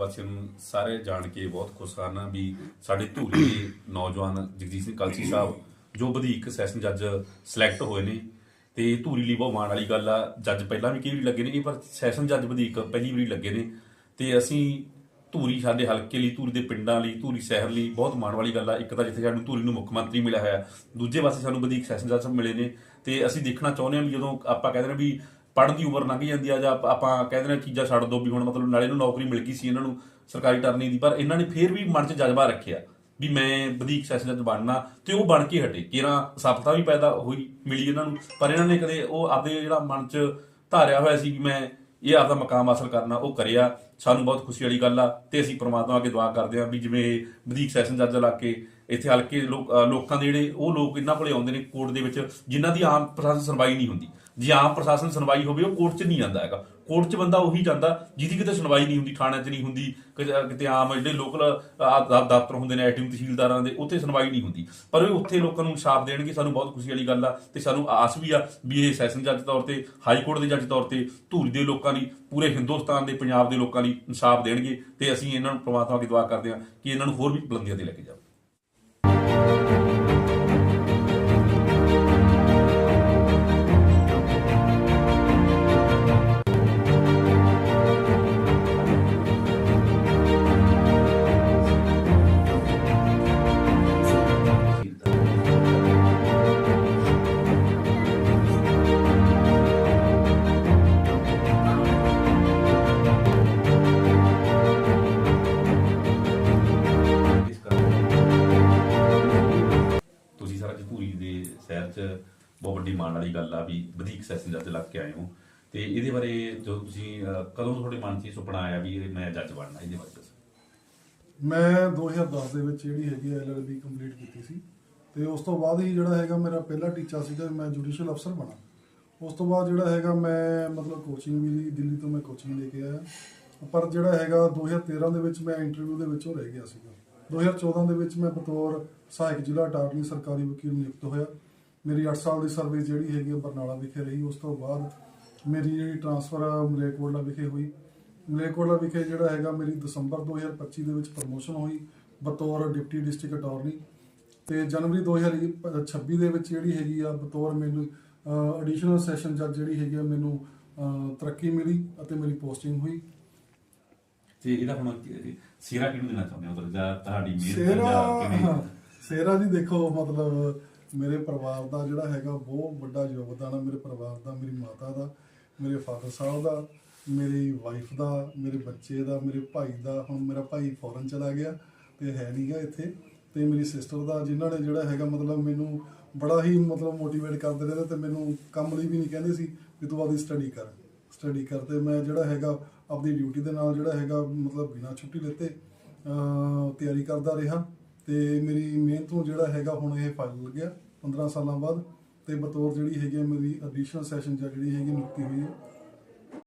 ਵਾਸੀਆਂ ਨੂੰ ਸਾਰੇ ਜਾਣ ਕੇ ਬਹੁਤ ਖੁਸ਼ ਹਨ ਵੀ ਸਾਡੇ ਧੂਰੀ ਦੇ ਨੌਜਵਾਨ ਜਗਜੀਤ ਸਿੰਘ ਕਲਸੀ ਸਾਹਿਬ, ਜੋ ਵਧੀਕ ਸੈਸ਼ਨ ਜੱਜ ਸਿਲੈਕਟ ਹੋਏ ਨੇ। ਤੇ ਧੂਰੀ ਲਈ ਬਹੁਤ ਮਾਣ ਵਾਲੀ ਗੱਲ ਆ ਜੱਜ ਪਹਿਲਾਂ ਵੀ ਕਈ ਵਾਰੀ ਲੱਗੇ ਨੇ, ਇਹ ਪਰ ਸੈਸ਼ਨ ਜੱਜ ਵਧੀਕ ਪਹਿਲੀ ਵਾਰੀ ਲੱਗੇ ਨੇ। ਤੇ ਅਸੀਂ ਧੂਰੀ ਸਾਡੇ ਹਲਕੇ ਲਈ, ਧੂਰੀ ਦੇ ਪਿੰਡਾਂ ਲਈ, ਧੂਰੀ ਸ਼ਹਿਰ ਲਈ ਬਹੁਤ ਮਾਣ ਵਾਲੀ ਗੱਲ ਆ। ਇੱਕ ਤਾਂ ਜਿੱਥੇ ਸਾਨੂੰ ਧੂਰੀ ਨੂੰ ਮੁੱਖ ਮੰਤਰੀ ਮਿਲਿਆ ਹੋਇਆ, ਦੂਜੇ ਪਾਸੇ ਸਾਨੂੰ ਵਧੀਕ ਸੈਸ਼ਨ ਜੱਜ ਮਿਲੇ ਨੇ। ਤੇ ਅਸੀਂ ਦੇਖਣਾ ਚਾਹੁੰਦੇ ਹਾਂ ਵੀ ਜਦੋਂ ਆਪਾਂ ਕਹਿੰਦੇ ਨੇ ਵੀ ਪੜ੍ਹਨ ਦੀ ਉਮਰ ਲੰਘ ਜਾਂਦੀ ਆ ਜਾਂ ਆਪਾਂ ਕਹਿੰਦੇ ਨੇ ਚੀਜ਼ਾਂ ਛੱਡ ਦੋ ਵੀ ਹੁਣ ਮਤਲਬ ਨਾਲੇ ਨੂੰ ਨੌਕਰੀ ਮਿਲ ਗਈ ਸੀ ਇਹਨਾਂ ਨੂੰ ਸਰਕਾਰੀ ਟਰਨੀ ਦੀ, ਪਰ ਇਹਨਾਂ ਨੇ ਫੇਰ ਵੀ ਮਨ 'ਚ ਜਜ਼ਬਾ ਰੱਖਿਆ ਵੀ ਮੈਂ ਵਧੀਕ ਸੈਸ਼ਨ ਜੱਜ ਬਣਨਾ ਤੇ ਉਹ ਬਣ ਕੇ ਹਟੇ। ਕਿਰਾਂ ਸਫਲਤਾ ਵੀ ਪੈਦਾ ਹੋਈ, ਮਿਲੀ ਇਹਨਾਂ ਨੂੰ, ਪਰ ਇਹਨਾਂ ਨੇ ਕਦੇ ਉਹ ਆਪਦੇ ਜਿਹੜਾ ਮਨ 'ਚ ਧਾਰਿਆ ਹੋਇਆ ਸੀ ਵੀ ਮੈਂ ਇਹ ਆਪਦਾ ਮਕਾਮ ਹਾਸਲ ਕਰਨਾ, ਉਹ ਕਰਿਆ। ਸਾਨੂੰ ਬਹੁਤ ਖੁਸ਼ੀ ਵਾਲੀ ਗੱਲ ਆ ਤੇ ਅਸੀਂ ਪ੍ਰਮਾਤਮਾ ਅੱਗੇ ਦੁਆ ਕਰਦੇ ਹਾਂ ਵੀ ਜਿਵੇਂ ਵਧੀਕ ਸੈਸ਼ਨ ਜੱਜ ਲਾ ਕੇ ਇੱਥੇ ਹਲਕੇ ਲੋਕਾਂ ਦੇ ਜਿਹੜੇ ਉਹ ਲੋਕ ਇਹਨਾਂ ਕੋਲੇ ਆਉਂਦੇ ਨੇ ਕੋਰਟ ਦੇ ਵਿੱਚ, ਜਿਨ੍ਹਾਂ ਦੀ ਆਮ ਪ੍ਰਸ਼ਾਸਨ ਸੁਣਵਾਈ ਨਹੀਂ ਹੁੰਦੀ। ਜੇ ਆਮ ਪ੍ਰਸ਼ਾਸਨ ਸੁਣਵਾਈ ਹੋਵੇ, ਉਹ ਕੋਰਟ 'ਚ ਨਹੀਂ ਜਾਂਦਾ ਹੈਗਾ। ਕੋਰਟ 'ਚ ਬੰਦਾ ਉਹੀ ਜਾਂਦਾ ਜਿਹਦੀ ਕਿਤੇ ਸੁਣਵਾਈ ਨਹੀਂ ਹੁੰਦੀ ਥਾਣਿਆਂ 'ਚ ਨਹੀਂ ਹੁੰਦੀ ਕਿਤੇ ਆਮ ਜਿਹੜੇ ਲੋਕਲ ਦਫ਼ਤਰ ਹੁੰਦੇ ਨੇ ਐਟੀਐਮ ਤਹਿਸੀਲਦਾਰਾਂ ਦੇ, ਉੱਥੇ ਸੁਣਵਾਈ ਨਹੀਂ ਹੁੰਦੀ। ਪਰ ਉਹ ਉੱਥੇ ਲੋਕਾਂ ਨੂੰ ਇਨਸਾਫ ਦੇਣਗੇ, ਸਾਨੂੰ ਬਹੁਤ ਖੁਸ਼ੀ ਵਾਲੀ ਗੱਲ ਆ ਤੇ ਸਾਨੂੰ ਆਸ ਵੀ ਆ ਵੀ ਇਹ ਸੈਸ਼ਨ ਜੱਜ ਤੌਰ ਤੇ, ਹਾਈ ਕੋਰਟ ਦੇ ਜੱਜ ਤੌਰ ਤੇ ਧੂਰੀ ਦੇ ਲੋਕਾਂ ਲਈ ਪੂਰੇ ਹਿੰਦੁਸਤਾਨ ਦੇ, ਪੰਜਾਬ ਦੇ ਲੋਕਾਂ ਲਈ ਇਨਸਾਫ ਦੇਣਗੇ ਤੇ ਅਸੀਂ ਇਹਨਾਂ ਨੂੰ ਪ੍ਰਮਾਤਮਾ ਦੀ ਦੁਆ ਕਰਦੇ ਹਾਂ ਕਿ ਇਹਨਾਂ ਨੂੰ ਹੋਰ ਵੀ ਬੁਲੰਦੀਆਂ ਤੇ ਲੈ ਕੇ ਜਾਵੇ ਸ਼ਹਿਰ 'ਚ ਬਹੁਤ ਵੱਡੀ ਮਾਣ ਵਾਲੀ ਗੱਲ ਆ ਵੀ ਵਧੀਕ ਸੈਸ਼ਨ ਜੱਜ ਲੱਗ ਕੇ ਆਏ ਹੋ। ਤੇ ਇਹਦੇ ਬਾਰੇ ਜਦੋਂ ਤੁਸੀਂ ਕਦੋਂ ਤੁਹਾਡੇ ਮਨ 'ਚ ਸੁਪਨਾ ਆਇਆ ਵੀ ਮੈਂ ਜੱਜ ਬਣਨਾ, ਇਹਦੇ ਬਾਰੇ ਦੱਸੋ। ਮੈਂ 2010 ਦੇ ਵਿੱਚ ਜਿਹੜੀ ਹੈਗੀ ਐਲਐਲਬੀ ਕੰਪਲੀਟ ਕੀਤੀ ਸੀ। ਤੇ ਉਸ ਤੋਂ ਬਾਅਦ ਹੀ ਜਿਹੜਾ ਹੈਗਾ ਮੇਰਾ ਪਹਿਲਾ ਟੀਚਾ ਸੀਗਾ, ਮੈਂ ਜੁਡੀਸ਼ੀਅਲ ਅਫਸਰ ਬਣਾ। ਉਸ ਤੋਂ ਬਾਅਦ ਜਿਹੜਾ ਹੈਗਾ ਮੈਂ ਮਤਲਬ ਕੋਚਿੰਗ ਵੀ ਦਿੱਲੀ ਤੋਂ ਮੈਂ ਕੋਚਿੰਗ ਲੈ ਕੇ ਆਇਆ। ਪਰ ਜਿਹੜਾ ਹੈਗਾ 2013 ਦੇ ਵਿੱਚ ਮੈਂ ਇੰਟਰਵਿਊ ਦੇ ਵਿੱਚੋਂ ਰਹਿ ਗਿਆ ਸੀਗਾ। 2014 ਦੇ ਵਿੱਚ ਮੈਂ ਬਤੌਰ ਸਹਾਇਕ ਜ਼ਿਲ੍ਹਾ ਅਟਾਰਨੀ ਸਰਕਾਰੀ ਵਕੀਲ ਨਿਯੁਕਤ ਹੋਇਆ। ਮੇਰੀ 8 ਸਾਲ ਦੀ ਸਰਵਿਸ ਜਿਹੜੀ ਹੈਗੀ ਬਰਨਾਲਾ ਵਿਖੇ ਰਹੀ ਉਸ ਤੋਂ ਬਾਅਦ ਮੇਰੀ ਜਿਹੜੀ ਟਰਾਂਸਫਰ ਮਲੇਰਕੋਟਲਾ ਵਿਖੇ ਹੋਈ। ਮਲੇਰਕੋਟਲਾ ਵਿਖੇ ਜਿਹੜਾ ਹੈਗਾ ਮੇਰੀ ਦਸੰਬਰ 2025 ਦੇ ਵਿੱਚ ਪ੍ਰਮੋਸ਼ਨ ਹੋਈ ਬਤੌਰ ਡਿਪਟੀ ਡਿਸਟ੍ਰਿਕਟ ਅਟਾਰਨੀ। ਤੇ ਜਨਵਰੀ 2026 ਦੇ ਵਿੱਚ ਜਿਹੜੀ ਹੈਗੀ ਆ ਬਤੌਰ ਮੈਨੂੰ ਐਡੀਸ਼ਨਲ ਸੈਸ਼ਨ ਜੱਜ ਜਿਹੜੀ ਹੈਗੀ ਆ ਮੈਨੂੰ ਤਰੱਕੀ ਮਿਲੀ ਅਤੇ ਮੇਰੀ ਪੋਸਟਿੰਗ ਹੋਈ। ਤੇ ਇਹਦਾ ਹੁਣ ਸਿਰਾ ਕਿਹਨੂੰ ਦੇਣਾ ਚਾਹੁੰਦੇ ਹੋ? ਜਾਂ ਤੁਹਾਡੀ ਮਿਹਨਤ ਜਾਂ ਕਿਵੇਂ? ਸੇਰਾ ਜੀ ਦੇਖੋ ਮਤਲਬ ਮੇਰੇ ਪਰਿਵਾਰ ਦਾ ਜਿਹੜਾ ਹੈਗਾ ਬਹੁਤ ਵੱਡਾ ਯੋਗਦਾਨ ਆ, ਮੇਰੇ ਪਰਿਵਾਰ ਦਾ, ਮੇਰੀ ਮਾਤਾ ਦਾ, ਮੇਰੇ ਫਾਦਰ ਸਾਹਿਬ ਦਾ, ਮੇਰੀ ਵਾਈਫ ਦਾ, ਮੇਰੇ ਬੱਚੇ ਦਾ, ਮੇਰੇ ਭਾਈ ਦਾ, ਹੁਣ ਮੇਰਾ ਭਾਈ ਫੋਰਨ ਚਲਾ ਗਿਆ ਤੇ ਹੈ ਨਹੀਂਗਾ ਇੱਥੇ ਤੇ ਮੇਰੀ ਸਿਸਟਰ ਦਾ ਜਿਨ੍ਹਾਂ ਨੇ ਜਿਹੜਾ ਹੈਗਾ ਮਤਲਬ ਮੈਨੂੰ ਬੜਾ ਹੀ ਮਤਲਬ ਮੋਟੀਵੇਟ ਕਰਦੇ ਰਹੇ ਤੇ ਮੈਨੂੰ ਕੰਮ ਲਈ ਵੀ ਨਹੀਂ ਕਹਿੰਦੇ ਸੀ ਵੀ ਤੂੰ ਆਪਦੀ ਸਟੱਡੀ ਕਰ ਸਟੱਡੀ ਕਰਦੇ ਮੈਂ ਜਿਹੜਾ ਹੈਗਾ ਆਪਦੀ ਡਿਊਟੀ ਦੇ ਨਾਲ ਜਿਹੜਾ ਹੈਗਾ ਮਤਲਬ ਬਿਨਾਂ ਛੁੱਟੀ ਲਿੱਤੇ ਅਹ ਤਿਆਰੀ ਕਰਦਾ ਰਿਹਾ। ਤੇ ਮੇਰੀ ਮਿਹਨਤ ਨੂੰ ਜਿਹੜਾ ਹੈਗਾ ਹੁਣ ਇਹ ਫਲ ਲੱਗਿਆ 15 ਸਾਲਾਂ ਬਾਅਦ ਤੇ ਬਤੌਰ ਜਿਹੜੀ ਹੈਗੀ ਆ ਮੇਰੀ ਐਡੀਸ਼ਨਲ ਸੈਸ਼ਨ ਜਿਹੜੀ ਹੈਗੀ ਨਿਯੁਕਤੀ ਹੋਈ ਹੈ